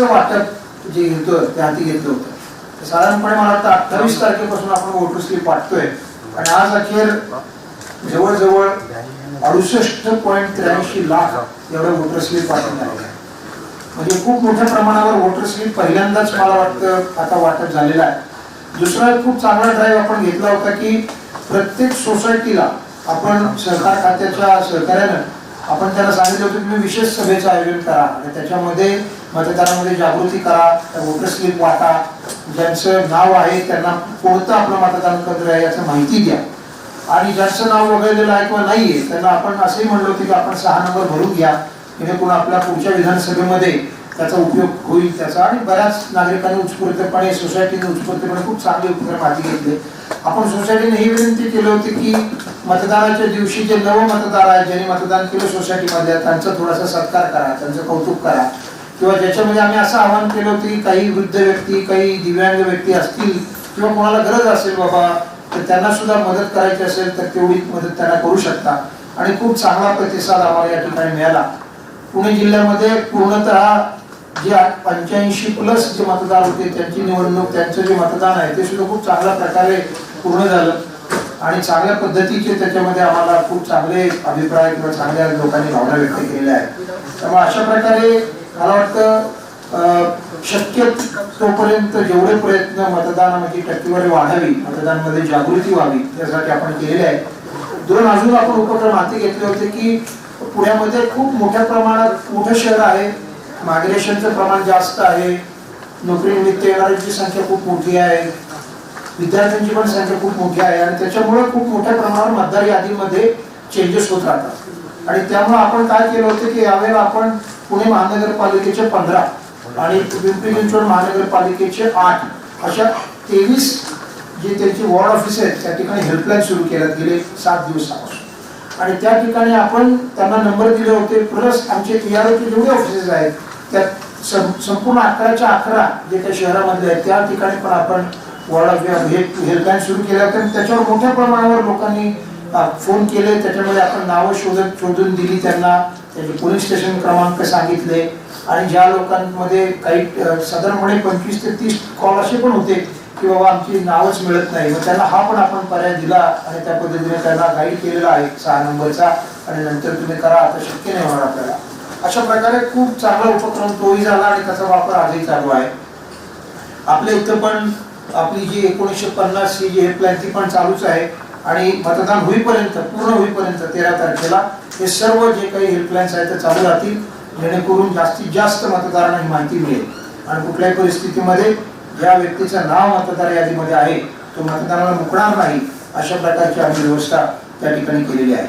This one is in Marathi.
वोटर वाटप जे घेतो ते हाती घेतलं होतं साधारणपणे मला वाटतं अठ्ठावीस तारखेपासून आपण वोटर स्लिप वाटतोय. आणि आज अखेर जवळजवळ अडुसष्ट पॉईंट त्र्याऐंशी लाख एवढं वोटर स्लिप वाटप झालेलं आहे. म्हणजे खूप मोठ्या प्रमाणावर वोटर स्लिप पहिल्यांदाच मला वाटतं आता वाटप झालेलं आहे. दुसरा खूप चांगला ड्राईव्ह आपण घेतला होता की प्रत्येक सोसायटीला आपण सरकार खात्याच्या सहकार्यानं आपण त्याला सांगितलं होतं की तुम्ही विशेष सभेचं आयोजन करा. त्याच्यामध्ये मतदारांमध्ये जागृती करा त्या वोटर स्लिप वाटा ज्यांचं नाव आहे त्यांना कोणतं आपलं मतदान केंद्र आहे याचं माहिती द्या. आणि ज्यांचं नाव वगळलेलं आहे किंवा नाहीये त्यांना आपण असंही म्हणलं होतं की आपण सहा नंबर भरून घ्या. जेणेकरून आपल्या पुढच्या विधानसभेमध्ये त्याचा उपयोग होईल त्याचा. आणि बऱ्याच नागरिकांनी उत्स्फूर्तपणे सोसायटीने उत्स्फूर्तपणे खूप चांगले उपक्रम हाती घेतले. आपण सोसायटीने ही विनंती केली होती की मतदानाच्या दिवशी जे नव मतदार आहेत ज्यांनी मतदान केलं सोसायटीमध्ये त्यांचा थोडासा सत्कार करा त्यांचं कौतुक करा. किंवा ज्याच्यामध्ये आम्ही असं आवाहन केलं होतं की काही वृद्ध व्यक्ती काही दिव्यांग व्यक्ती असतील किंवा कोणाला गरज असेल बाबा तर त्यांना सुद्धा मदत करायची असेल तर तेवढी मदत त्यांना करू शकता. आणि खूप चांगला प्रतिसाद आम्हाला या ठिकाणी मिळाला. पुणे जिल्ह्यामध्ये पूर्णतः जे पंच्याऐंशी प्लस जे मतदार होते त्यांची निवडणूक त्यांचं जे मतदान आहे ते सुद्धा खूप चांगल्या प्रकारे पूर्ण झालं. आणि चांगल्या पद्धतीचे त्याच्यामध्ये आम्हाला खूप चांगले अभिप्राय किंवा चांगल्या लोकांनी भावना व्यक्त केलेल्या आहेत. त्यामुळे अशा प्रकारे मला वाटतं शक्य तोपर्यंत जेवढे प्रयत्न मतदानामध्ये म्हणजे टक्केवारी वाढावी मतदानामध्ये जागृती व्हावी यासाठी आपण केलेले आहे दोन अजून आपण उपक्रम हाती घेतले होते की पुण्यामध्ये खूप मोठ्या प्रमाणात मोठं शहर आहे. मायग्रेशनचं प्रमाण जास्त आहे. नोकरीनिमित्त येणाऱ्यांची संख्या खूप मोठी आहे. विद्यार्थ्यांची पण संख्या खूप मोठी आहे आणि त्याच्यामुळे खूप मोठ्या प्रमाणावर मतदार यादीमध्ये चेंजेस होत राहतात. आणि त्यामुळे आपण काय केलं होतं की यावेळेला आपण पुणे महानगरपालिकेचे पंधरा आणि पिंपरी चिंचवड महानगरपालिकेचे आठ अशा तेवीस जे त्यांची वॉर्ड ऑफिस आहेत त्या ठिकाणी हेल्पलाईन सुरू केल्यात गेले सात दिवसापासून. आणि त्या ठिकाणी आपण त्यांना नंबर दिले होते प्लस आमचे टीआरओचे जेवढे ऑफिसेस आहेत त्या संपूर्ण अकराच्या अकरा जे त्या शहरामधले आहेत त्या ठिकाणी पण आपण हेल्पलाईन सुरू केल्या होत्या त्याच्यावर मोठ्या प्रमाणावर लोकांनी फोन केले. त्याच्यामध्ये आपण नावं शोधत शोधून दिली त्यांना. त्याचे पोलीस स्टेशन क्रमांक सांगितले. आणि ज्या लोकांमध्ये काही साधारणपणे पंचवीस ते तीस कॉल असे पण होते की बाबा आमची नावच मिळत नाही. मग त्यांना हा पण आपण पर्याय दिला आणि त्या पद्धतीने त्यांना गाईड केलेला आहे सहा नंबरचा. आणि नंतर तुम्ही करा आता शक्य नाही होणार आपल्याला. अशा प्रकारे खूप चांगला उपक्रम तोही झाला आणि त्याचा वापर आजही चालू आहे. आपल्या इथं पण आपली जी एकोणीसशे पन्नास ही जी हेल्पलाईन ती पण चालूच आहे. आणि मतदान होईपर्यंत पूर्ण होईपर्यंत तेरा तारखेला हे सर्व जे काही हेल्पलाईन्स आहेत ते चालू राहतील. जेणेकरून जास्तीत जास्त मतदारांना ही माहिती मिळेल. आणि कुठल्याही परिस्थितीमध्ये ज्या व्यक्तीचं नाव मतदार यादीमध्ये आहे तो मतदानाला मुकणार नाही अशा प्रकारची आम्ही व्यवस्था त्या ठिकाणी केलेली आहे.